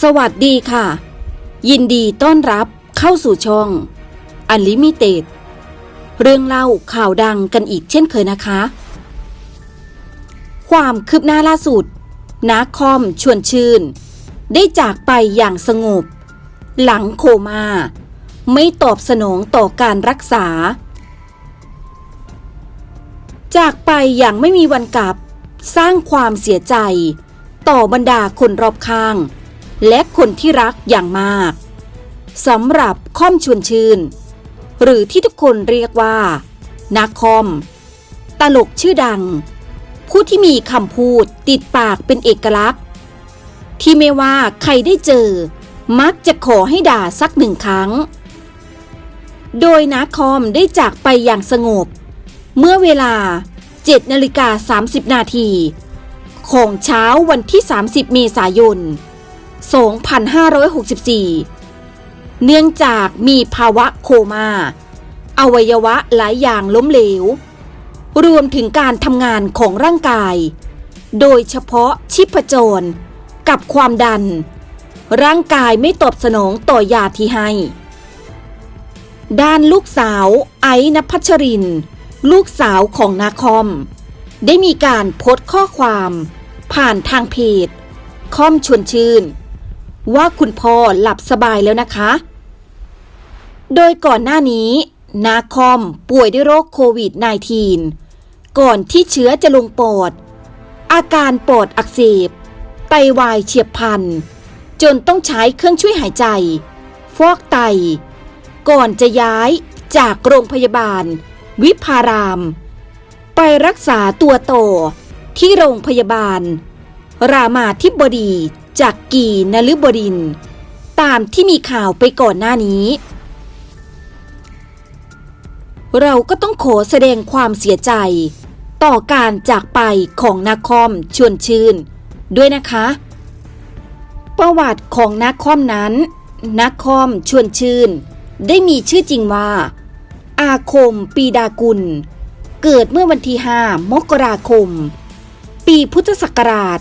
สวัสดีค่ะ ยินดีต้อนรับเข้าสู่ช่อง Unlimited เรื่องเล่าข่าวดังกันอีกเช่นเคยนะคะ ความคืบหน้าล่าสุด นาคอมชวนชื่น ได้จากไปอย่างสงบ หลังโคมา่าไม่ตอบสนองต่อการรักษา จากไปอย่างไม่มีวันกลับ สร้างความเสียใจ ต่อบรรดาคนรอบข้าง และคนที่รักอย่างมากสำหรับค่อมชวนชื่น หรือที่ทุกคนเรียกว่านาคอม ตลกชื่อดัง ผู้ที่มีคำพูดติดปากเป็นเอกลักษณ์ ที่ไม่ว่าใครได้เจอ มักจะขอให้ด่าสักหนึ่งครั้ง โดยนาคอมได้จากไปอย่างสงบ เมื่อเวลา7นาฬิกา30 นาทีของเช้าวันที่ 30 เมษายน 2564 เนื่องจากมีภาวะโคมา่า อวัยวะหลายอย่างล้มเหลว รวมถึงการทำงานของร่างกาย โดยเฉพาะชิพจร กับความดัน ร่างกายไม่ตอบสนองต่อยาที่ให้ ด้านลูกสาวไอ้นภัชริน ลูกสาวของนาคอม ได้มีการโพสต์ข้อความผ่านทางเพจคอมชวนชื่น ว่าคุณพ่อหลับสบายแล้วนะคะ โดยก่อนหน้านี้ นาคอมป่วยด้วยโรคโควิด -19 ก่อนที่เชื้อจะลงปอด อาการปอดอักเสบ ไตวายเฉียบพลัน จนต้องใช้เครื่องช่วยหายใจ ฟอกไต ก่อนจะย้ายจากโรงพยาบาล วิพาราม ไปรักษาตัวต่อที่โรงพยาบาล รามาธิบดี จากกีนฤบดิน ตามที่มีข่าวไปก่อนหน้านี้ เราก็ต้องขอแสดงความเสียใจ ต่อการจากไปของนาคอมชวนชื่น ด้วยนะคะ ประวัติของนาคอมนั้นนาคอมชวนชื่น ได้มีชื่อจริงว่า อาคมปีดากุล เกิดเมื่อวันที่ 5 มกราคม ปีพุทธศักราช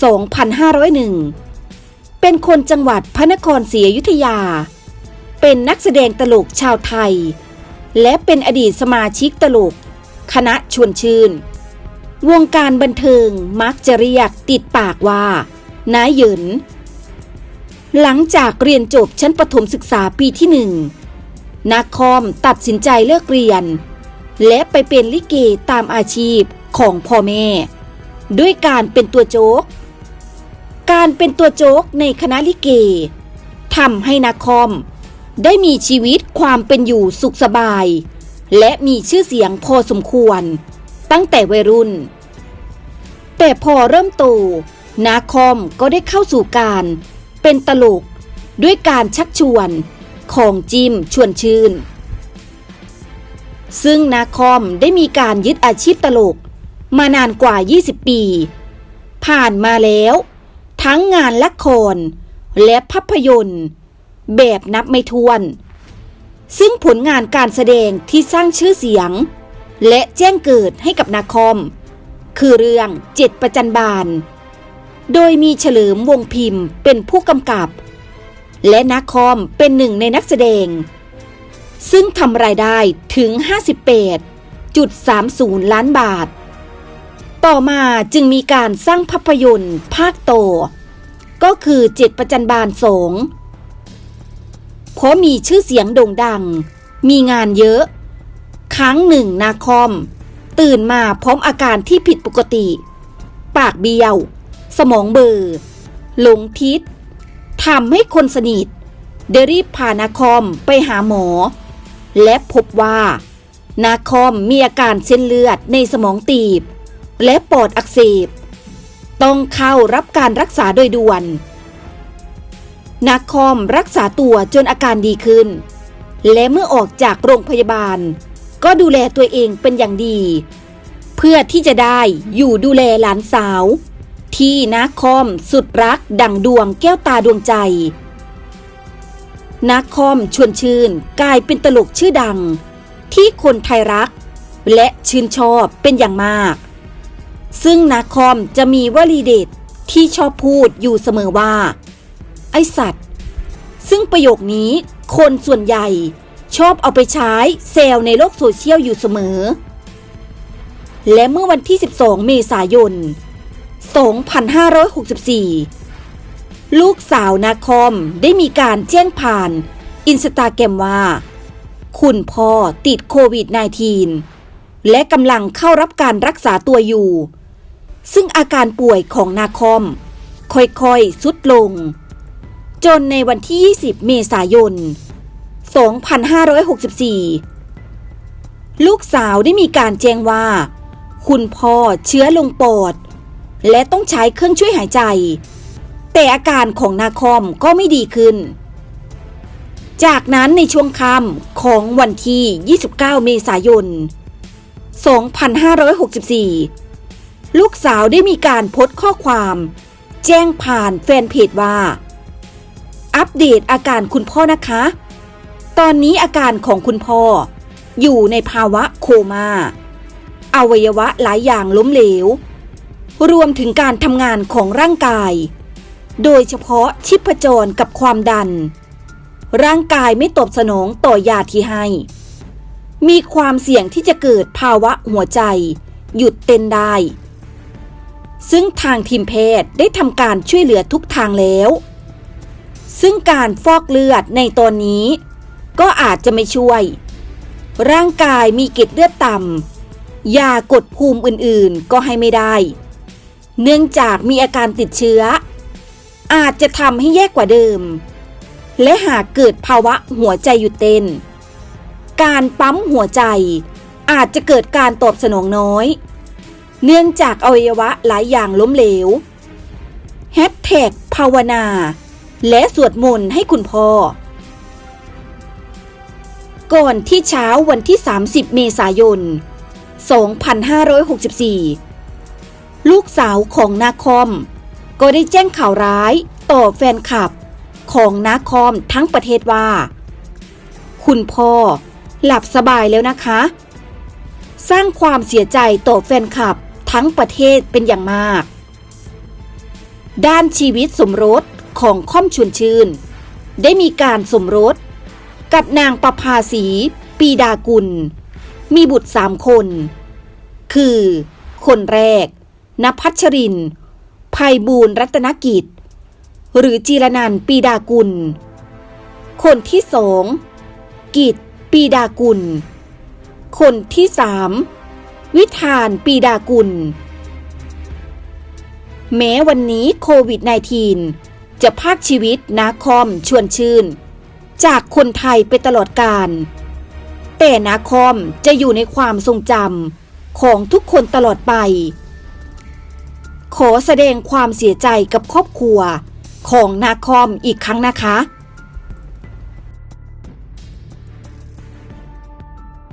2501 เป็นคนจังหวัดพระนครศรีอยุธยา เป็นนักแสดงตลกชาวไทย และเป็นอดีตสมาชิกตลก คณะชวนชื่น วงการบันเทิงมักจะเรียกติดปากว่านายเหยินหลังจากเรียนจบชั้นประถมศึกษาปีที่หนึ่งนักคอมตัดสินใจเลิกเรียน และไปเป็นลิเกตามอาชีพของพ่อแม่ ด้วยการเป็นตัวโจ๊ก การเป็นตัวโจ๊กในคณะลิเกทำให้นักคอม ได้มีชีวิตความเป็นอยู่สุขสบาย และมีชื่อเสียงพอสมควร ตั้งแต่วัยรุ่น แต่พอเริ่มโตนาคอมก็ได้เข้าสู่การเป็นตลกด้วยการชักชวนของจิมชวนชื่น ซึ่งนาคอมได้มีการยึดอาชีพตลกมานานกว่า 20 ปี ผ่านมาแล้ว ทั้งงานละคร และภาพยนตร์ แบบนับไม่ถ้วน ซึ่งผลงานการแสดงที่สร้างชื่อเสียง และแจ้งเกิดให้กับนาคอม คือเรื่องเจ็ดประจันบาน โดยมีเฉลิมวงพิมพ์เป็นผู้กำกับ และนาคอมเป็นหนึ่งในนักแสดง ซึ่งทำรายได้ถึง 58.30 ล้านบาท ต่อมาจึงมีการสร้างภาพยนตร์ภาคโต ก็คือเจ็ดประจันบานสงเพราะมีชื่อเสียงโด่งดัง มีงานเยอะ ครั้งหนึ่งนาคอม ตื่นมาพร้อมอาการที่ผิดปกติ ปากเบี้ยว สมองเบลอหลงทิศทำให้คนสนิทได้รีบพานาคอมไปหาหมอ และพบว่า นาคอมมีอาการเส้นเลือดในสมองตีบ และปอดอักเสบ ต้องเข้ารับการรักษาโดยด่วน นาคอมรักษาตัวจนอาการดีขึ้น และเมื่อออกจากโรงพยาบาล ก็ดูแลตัวเองเป็นอย่างดี เพื่อที่จะได้อยู่ดูแลหลานสาว ที่นาคอมสุดรักดั่งดวงแก้วตาดวงใจนาคอมชวนชื่นกลายเป็นตลกชื่อดัง ที่คนไทยรัก และชื่นชอบเป็นอย่างมาก ซึ่งนาคอมจะมีวลีเด็ดที่ชอบพูดอยู่เสมอว่า ไอสัตว์ ซึ่งประโยคนี้คนส่วนใหญ่ชอบเอาไปใช้เซลในโลกโซเชียลอยู่เสมอ และเมื่อวันที่ 12 เมษายน 2564 ลูกสาวนาคอมได้มีการแจ้งผ่านอินสตาแกรมว่า คุณพ่อติดโควิด -19 และกำลังเข้ารับการรักษาตัวอยู่ ซึ่งอาการป่วยของนาคอม ค่อยๆสุดลง จนในวันที่ 20 เมษายน 2564 ลูกสาวได้มีการแจ้งว่า คุณพ่อเชื้อลงปอด และต้องใช้เครื่องช่วยหายใจ แต่อาการของนาคอมก็ไม่ดีขึ้น จากนั้นในช่วงค่ำของวันที่ 29 เมษายน 2564 ลูกสาวได้มีการโพสต์ข้อความ แจ้งผ่านแฟนเพจว่า อัปเดตอาการคุณพ่อนะคะ ตอนนี้อาการของคุณพ่อ อยู่ในภาวะโคมา่าอวัยวะหลายอย่างล้มเหลว รวมถึงการทำงานของร่างกาย โดยเฉพาะชิพจรกับความดัน ร่างกายไม่ตอบสนองต่อยาที่ให้ มีความเสี่ยงที่จะเกิดภาวะหัวใจ หยุดเต้นได้ ซึ่งทางทีมแพทย์ได้ทำการช่วยเหลือทุกทางแล้ว ซึ่งการฟอกเลือดในตอนนี้ ก็อาจจะไม่ช่วย ร่างกายมีเกล็ดเลือดต่ำยากดภูมิอื่นๆก็ให้ไม่ได้ เนื่องจากมีอาการติดเชื้อ อาจจะทำให้แย่กว่าเดิม และหากเกิดภาวะหัวใจหยุดเต้น การปั๊มหัวใจอาจจะเกิดการตอบสนองน้อย เนื่องจากอวัยวะหลายอย่างล้มเหลวแฮชแท็กภาวนา และสวดมนต์ให้คุณพ่อ ก่อนที่เช้าวันที่ 30 เมษายน 2564 ลูกสาวของนาคอม ก็ได้แจ้งข่าวร้ายต่อแฟนคลับของนาคอมทั้งประเทศว่า คุณพ่อหลับสบายแล้วนะคะ สร้างความเสียใจต่อแฟนคลับ ทั้งประเทศเป็นอย่างมาก ด้านชีวิตสมรสของค่อมชวนชื่น ได้มีการสมรส กับนางประภาสี ปีดากุล มีบุตรสามคน คือ คนแรกนภัชรินภัยบูรรัตนกิจ หรือจีรนันปีดากุล คนที่สองกิจปีดากุล คนที่สาม วิธานปีดากุล แม้วันนี้โควิด -19 จะพากชีวิตนาคอมชวนชื่น จากคนไทยไปตลอดกาลแต่นาคอมจะอยู่ในความทรงจำของทุกคนตลอดไป ขอแสดงความเสียใจกับครอบครัวของนาคอมอีกครั้งนะคะ